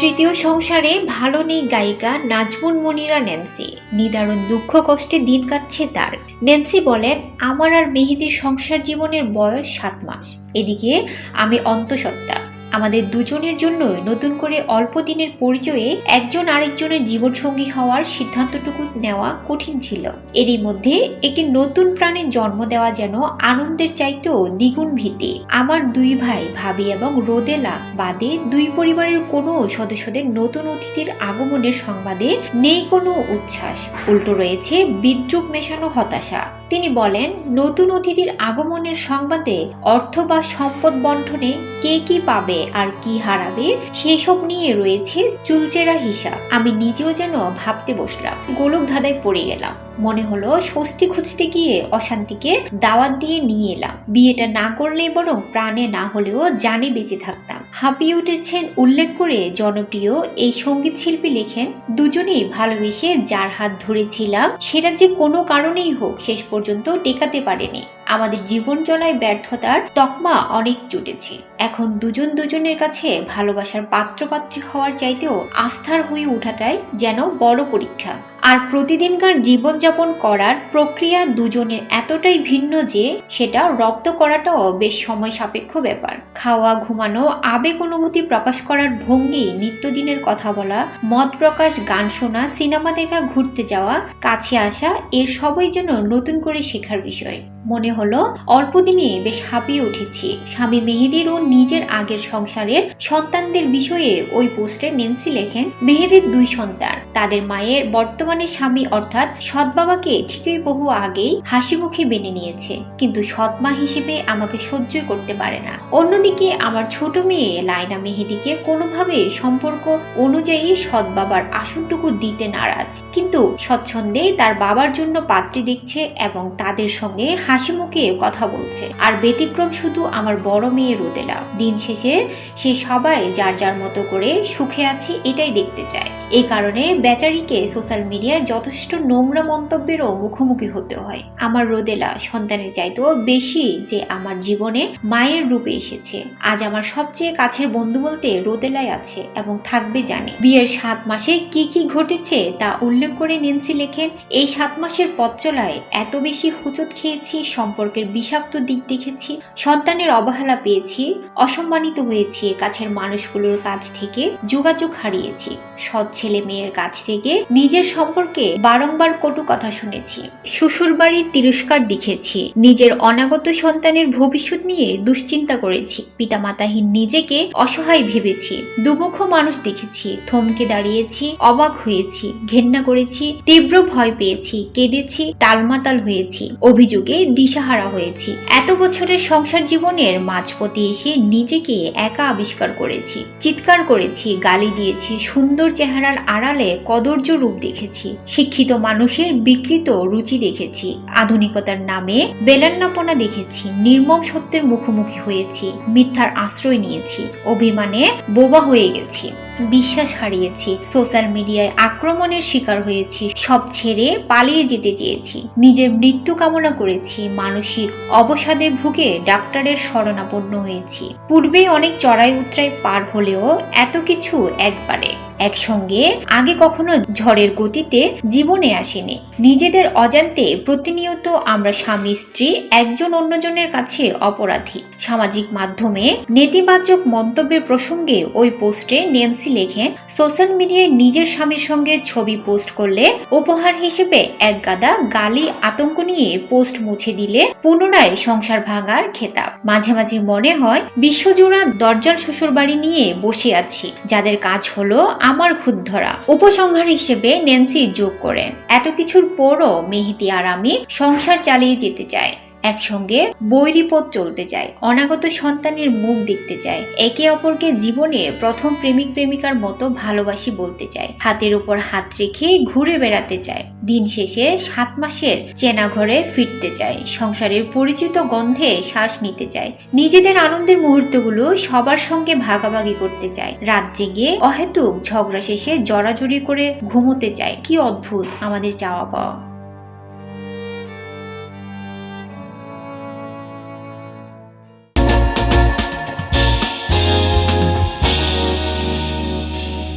তৃতীয় সংসারে ভালো নেই গায়িকা নাজমুন মনিরা ন্যান্সি। নিদারুণ দুঃখ কষ্টে দিন কাটছে তার। ন্যান্সি বলেন, আমার আর মেহেদির সংসার জীবনের বয়স সাত মাস। এদিকে আমি অন্তঃসত্ত্বা। আমাদের দুজনের জন্যই নতুন করে অল্প দিনের পরিচয়ে একজন আরেকজনের জীবনসঙ্গী হওয়ার সিদ্ধান্তটুকু নেওয়া কঠিন ছিল। এরই মধ্যে একটি নতুন প্রাণের জন্ম দেওয়া যেন আনন্দের চাইতেও দ্বিগুণ ভীতি। আমার দুই ভাই, ভাবি এবং রোদেলা বাদে দুই পরিবারের কোনো সদস্যদের নতুন অতিথির আগমনের সংবাদে নেই কোনো উচ্ছ্বাস। উল্টো রয়েছে বিদ্রুপ মেশানো হতাশা। তিনি বলেন, নতুন অতিথির আগমনের সংবাদে অর্থ বা সম্পদ বন্টনে কে কি পাবে আর কি হারাবে সেসব নিয়ে রয়েছে চুলচেরা হিসাব। আমি নিজেও যেন ভাবতে বসলাম, গোলক ধাঁধায় পড়ে গেলাম। মনে হলো স্বস্তি খুঁজতে গিয়ে অশান্তিকে দাওয়াত দিয়ে নিয়ে এলাম। বিয়েটা না করলে বরং প্রাণে না হলেও জানে বেঁচে থাকতাম। হাঁপিয়ে উঠেছেন উল্লেখ করে জনপ্রিয় এই সংগীত শিল্পী লেখেন, দুজনেই ভালোবেসে যার হাত ধরেছিলাম, সেটা যে কোনো কারণেই হোক শেষ পর্যন্ত টেকাতে পারেনি। আমাদের জীবন চলায় ব্যর্থতার তকমা অনেক জুটেছে। এখন দুজন দুজনের কাছে ভালোবাসার পাত্রপাত্রী হওয়ার চাইতেও আস্থার হয়ে ওঠাটাই যেন বড় পরীক্ষা। আর প্রতিদিনকার জীবনযাপন করার প্রক্রিয়া দুজনের এতটাই ভিন্ন যে সেটা রপ্ত করাটাও বেশ সময় সাপেক্ষ ব্যাপার। খাওয়া, ঘুমানো, আবেগ অনুভূতি প্রকাশ করার ভঙ্গি, নিত্যদিনের কথা বলা মত প্রকাশ, গান শোনা, সিনেমা দেখা, ঘুরতে যাওয়া, কাছে আসা, এর সবই যেন নতুন করে শেখার বিষয়। মনে হলো, অল্প দিনে বেশ হাঁপিয়ে উঠেছি। স্বামী মেহেদির ও নিজের আগের সংসারের সন্তানদের বিষয়ে ওই পোস্টে নেন্সি লেখেন, মেহেদির দুই সন্তান। তাদের মায়ের বর্তমানে স্বামী অর্থাৎ সৎ বাবাকে ঠিকই বহু আগেই হাসি মুখে মেনে নিয়েছে। কিন্তু সৎ মা হিসেবে আমাকে সহ্য করতে পারে না। অন্যদিকে আমার ছোট মেয়ে লাইনা মেহেদিকে কোনোভাবে সম্পর্ক অনুযায়ী সৎ বাবার আসনটুকু দিতে নারাজ। কিন্তু স্বচ্ছন্দে তার বাবার জন্য পাত্রী দেখছে এবং তাদের সঙ্গে হাসি মুখে কথা বলছে। আর ব্যতিক্রম শুধু আমার বড় মেয়ে রুদেলা। দিন শেষে সে সবাই যার যার মতো করে সুখে আছে, এটাই দেখতে চায়। এই কারণে বেচারিকে সোশ্যাল মিডিয়ায় যথেষ্ট নোংরা মন্তব্যেরও মুখোমুখি হতে হয়। আমার রোদেলা সন্তানের চাইতেও বেশি যে আমার জীবনে মায়ের রূপে এসেছে। আজ আমার সবচেয়ে কাছের বন্ধু বলতে রোদেলাই আছে এবং থাকবে জানি। বিয়ের সাত মাসে কি কি ঘটেছে তা উল্লেখ করে নেন্সি লেখেন, এই সাত মাসের পথ চলায় এত বেশি হুচট খেয়েছি, সম্পর্কের বিষাক্ত দিক দেখেছি, সন্তানের অবহেলা পেয়েছি, অসম্মানিত হয়েছি, কাছের মানুষগুলোর কাছ থেকে যোগাযোগ হারিয়েছি। সৎ ছেলে মেয়ের কাছ থেকে নিজের সম্পর্কে বারংবার কটু কথা শুনেছি। শ্বশুর বাড়ির তিরস্কার দেখেছি। নিজের অনাগত সন্তানের ভবিষ্যৎ নিয়ে দুশ্চিন্তা করেছি। পিতামাতাহীন নিজেকে অসহায় ভেবেছি। দুমুখ মানুষ দেখেছি। থমকে দাঁড়িয়েছি, অবাক হয়েছি। ঘেন্না করেছি, তীব্র ভয় পেয়েছি। কেঁদেছি টালমাতাল হয়েছি। অভিযোগে দিশাহারা হয়েছি। এত বছরের সংসার জীবনের মাঝপথে এসে নিজেকে একা আবিষ্কার করেছি। চিৎকার করেছি, গালি দিয়েছি, সুন্দর চেহারার আড়ালে কদর্য রূপ দেখেছি। শিক্ষিত মানুষের বিকৃত রুচি দেখেছি। আধুনিকতার নামে বেলান্নাপনা দেখেছি। নির্মম সত্যের মুখোমুখি হয়েছি। মিথ্যার আশ্রয় নিয়েছি। অভিমানে বোবা হয়ে গেছি। বিশ্বাস হারিয়েছি। সোশ্যাল মিডিয়ায় আক্রমণের শিকার হয়েছি। সব ছেড়ে পালিয়ে যেতে চেয়েছি। নিজের মৃত্যু কামনা করেছি। মানসিক অবসাদে ভুগে ডাক্তারের শরণাপন্ন হয়েছি। পূর্বেই অনেক চড়াই উতরাই পার হলেও এত কিছু একবারে। একসঙ্গে আগে কখনো ঝড়ের গতিতে জীবনে আসেনি। নিজেদের অজান্তে প্রতিনিয়ত আমরা স্বামী, স্ত্রী, একজন অন্যজনের কাছে অপরাধী। সামাজিক মাধ্যমে নেতিবাচক মন্তব্যের প্রসঙ্গে ওই পোস্টে নেন্সি লেখেন, সোশ্যাল মিডিয়ায় নিজের স্বামীর সঙ্গে ছবি পোস্ট করলে উপহার হিসেবে এক গাদা গালি আতঙ্ক নিয়ে পোস্ট মুছে দিলে পুনরায় সংসার ভাঙার খেতাব। মাঝে মাঝে মনে হয়, বিশ্বজোড়া দরজাল শ্বশুর বাড়ি নিয়ে বসে আছি, যাদের কাজ হলো আমার খুদ ধরা উপসংহার হিসেবে নেন্সি যোগ করেন, এত কিছুর পরও মেহেদি আর আমি সংসার চালিয়ে যেতে চাই। একসঙ্গে বৈরিপথ চলতে চায়, অনাগত সন্তানের মুখ দেখতে চায়, একে অপরকে জীবনে প্রথম প্রেমিক প্রেমিকার মতো ভালোবাসি বলতে চায়, হাতের উপর হাত রেখে ঘুরে বেড়াতে চায়, দিন শেষে সাত মাসের চেনা ঘরে ফিরতে চায়, সংসারের পরিচিত গন্ধে শ্বাস নিতে চায়, নিজেদের আনন্দের মুহূর্তগুলো সবার সঙ্গে ভাগাভাগি করতে চায়, রাত জেগে অহেতুক ঝগড়া শেষে জড়াজড়ি করে ঘুমোতে চায়, কি অদ্ভুত আমাদের চাওয়া পাওয়া।